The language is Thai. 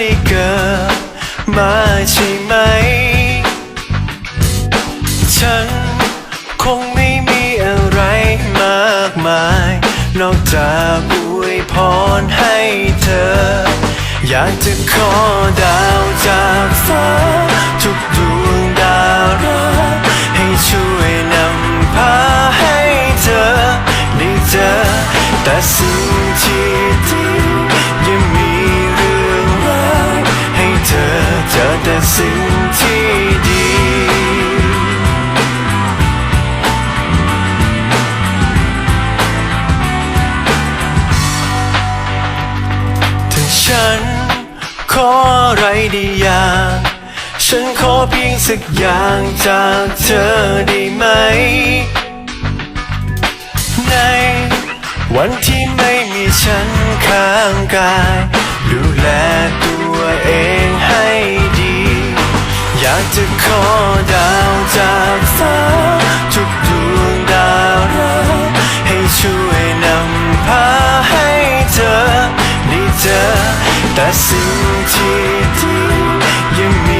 ได้เกิดมาใช่ไหม ฉันคงไม่มีอะไรมากมาย นอกจากอวยพรให้เธอ อยากจะขอดาวจากฟ้า ทุกดวงดาวรักให้ช่วยนำพาให้เธอได้เจอแต่สิ่ง สิ่งที่ดีถ้าฉันขออะไรได้อย่างฉันขอเพียงสักอย่างจากเธอได้ไหม ในวันที่ไม่มีฉันข้างกาย จะขอดาวจากฟ้าทุกดวงดาวรักให้ช่วยนำพาให้เธอได้เจอแต่สิ่งที่ดียังมี